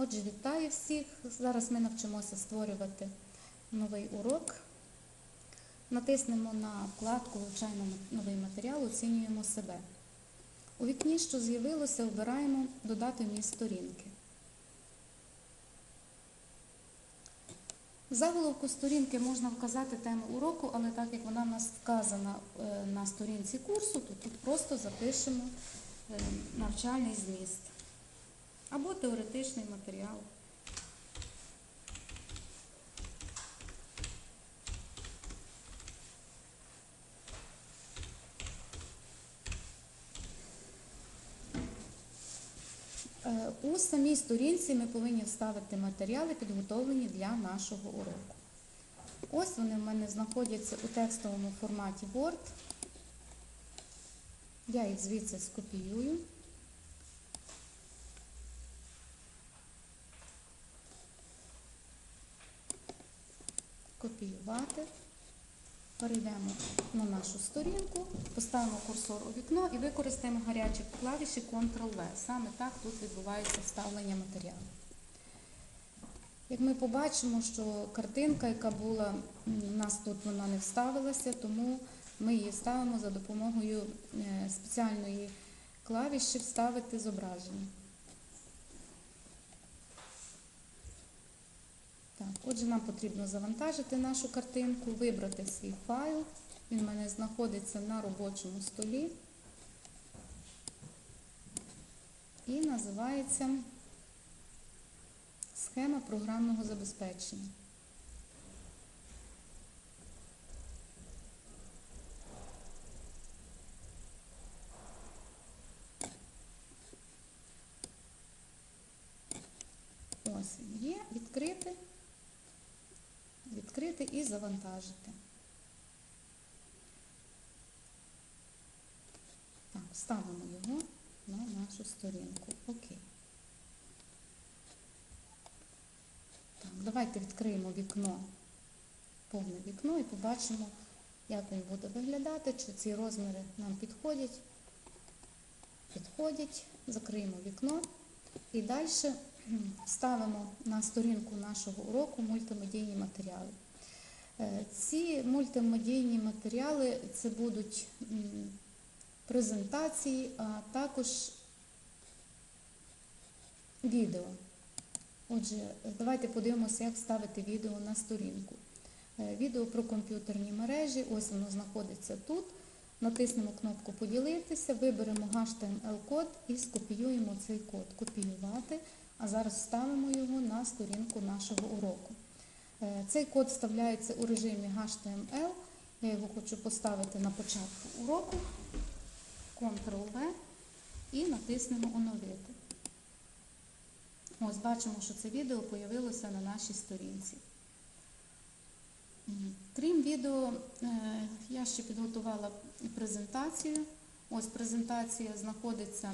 Отже, вітаю всіх. Зараз ми навчимося створювати новий урок. Натиснемо на вкладку Вивчаємо новий матеріал, оцінюємо себе. У вікні, що з'явилося, обираємо Додати вміст сторінки. В заголовку сторінки можна вказати тему уроку, але так як вона в нас вказана е, на сторінці курсу, то тут просто запишемо е, навчальний зміст або теоретичний матеріал. Е, У самій сторінці ми повинні вставити матеріали, підготовлені для нашого уроку. Ось вони в мене знаходяться у текстовому форматі Word. Я їх звідси скопіюю. Копіювати. Перейдемо на нашу сторінку, поставимо курсор у вікно і використаємо гарячі клавіші Ctrl-V. Саме так тут відбувається вставлення матеріалу. Як ми побачимо, що картинка, яка була у нас тут, вона не вставилася, тому ми її ставимо за допомогою е, спеціальної клавіші Вставити зображення. Так, отже, нам потрібно завантажити нашу картинку, вибрати свій файл. Він у мене знаходиться на робочому столі і називається Схема програмного забезпечення. Ось є, відкрити, відкрити і завантажити. Так, ставимо його на нашу сторінку. Окей. Так, давайте відкриємо вікно, повне вікно і побачимо, як він буде виглядати, чи ці розміри нам підходять. Підходять, закриємо вікно і далі ставимо на сторінку нашого уроку мультимедійні матеріали. Е, Ці мультимедійні матеріали це будуть презентації, а також відео. Отже, давайте подивимося, як вставити відео на сторінку. Е, Відео про комп'ютерні мережі, ось воно знаходиться тут. Натиснемо кнопку Поділитися, виберемо HTML-код і скопіюємо цей код. Копіювати, а зараз вставимо його на сторінку нашого уроку. Е, Цей код вставляється у режимі HTML. Я його хочу поставити на початку уроку. Ctrl-V і натиснемо Оновити. Ось бачимо, що це відео з'явилося на нашій сторінці. Крім відео, е, я ще підготувала презентацію. Ось презентація знаходиться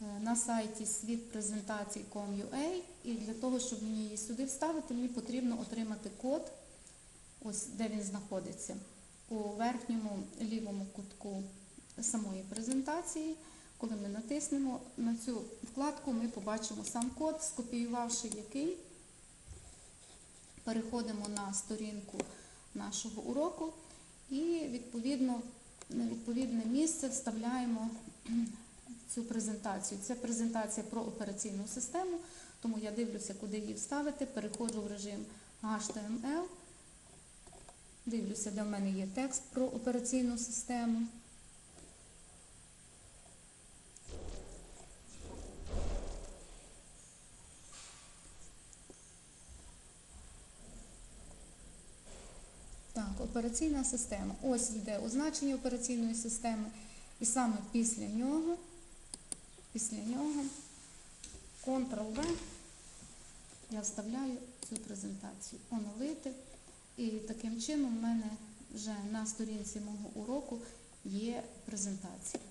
на сайті світпрезентацій.com.ua і для того, щоб мені її сюди вставити, мені потрібно отримати код, ось де він знаходиться, у верхньому лівому кутку самої презентації. Коли ми натиснемо на цю вкладку, ми побачимо сам код, скопіювавши який, переходимо на сторінку нашого уроку і відповідно на відповідне місце вставляємо цю презентацію. Це презентація про операційну систему, тому я дивлюся, куди її вставити, переходжу в режим HTML, дивлюся, де в мене є текст про операційну систему. Так, операційна система. Ось йде означення операційної системи. І саме після нього, після нього, Ctrl-V, я вставляю цю презентацію. Оновити. І таким чином в мене вже на сторінці мого уроку є презентація.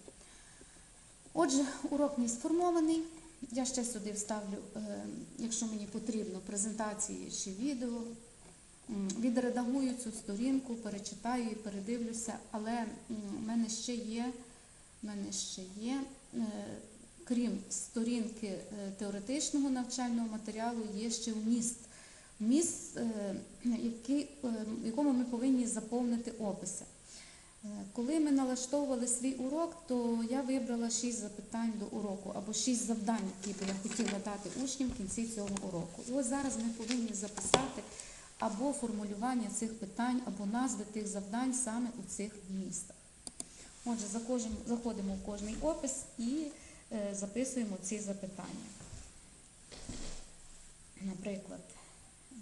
Отже, урок мій сформований. Я ще сюди вставлю, е, якщо мені потрібно, презентації чи відео. Відредагую цю сторінку, перечитаю і передивлюся, але в мене ще є, в мене ще є е, крім сторінки е, теоретичного навчального матеріалу, є ще вміст. Вміст, е, е, якому ми повинні заповнити описи. Коли ми налаштовували свій урок, то я вибрала шість запитань до уроку або шість завдань, які би я хотіла дати учням в кінці цього уроку. І ось зараз ми повинні записати або формулювання цих питань, або назви тих завдань саме у цих вмістах. Отже, заходимо, в кожний опис і записуємо ці запитання. Наприклад, е,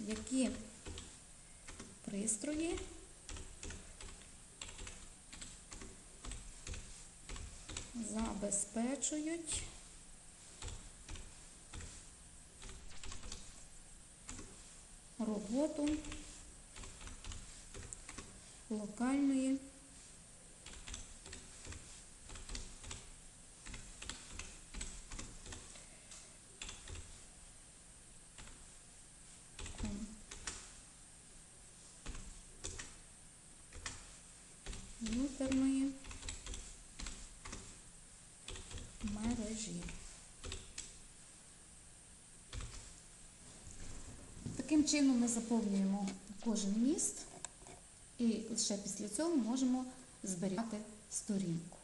які пристрої забезпечують роботу локальної комп'ютерної мережі. Таким чином ми заповнюємо кожен міст і лише після цього можемо зберігати сторінку.